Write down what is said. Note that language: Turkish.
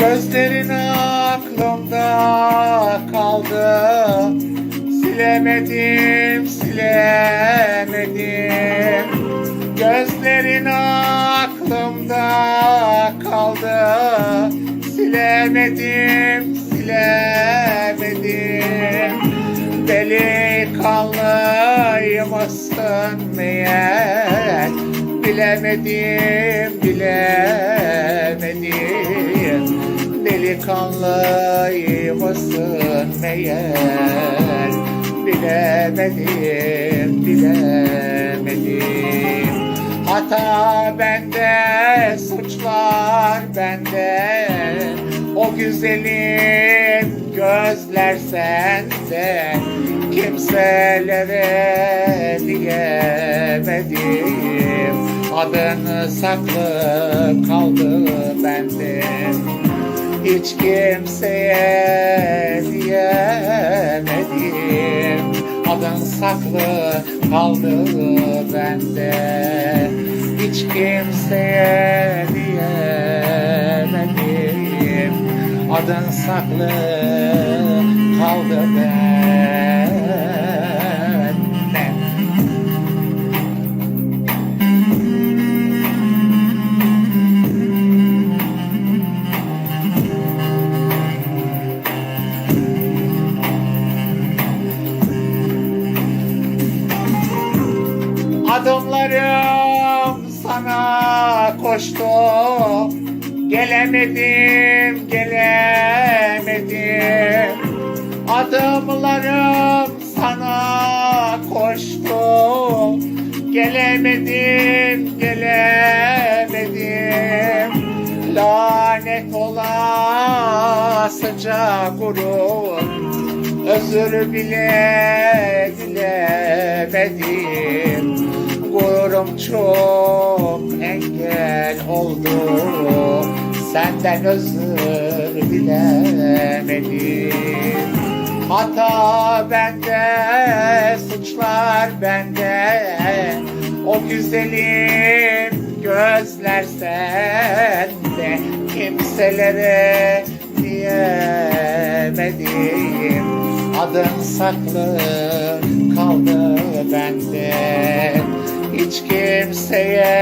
Gözlerin aklımda kaldı. Silemedim, silemedim. Gözlerin aklımda kaldı. Silemedim, silemedim. Delikanlıymışsın meğer. Bilemedim, bilemedim Delikanlıymışsın meğer. Bilemedim, bilemedim. Hata bende, suçlar bende. O güzelim gözler sende. Kimselere diyemedim. Adını saklı kaldı Hiç kimseye diyemedim. Adın saklı kaldı bende. Hiç kimseye diyemedim. Adın saklı kaldı bende Adımlarım sana koştu. Gelemedim, gelemedim. Adımlarım sana koştu. Gelemedim, gelemedim. Lanet olasıca gurur. Özür bile dilemedim Gururum çok engel oldu Senden özür dilemedim. Hata bende, suçlar bende. O güzelim gözler sende. Kimselere diyemedim. Adın saklı kaldı bende Hiç kimseye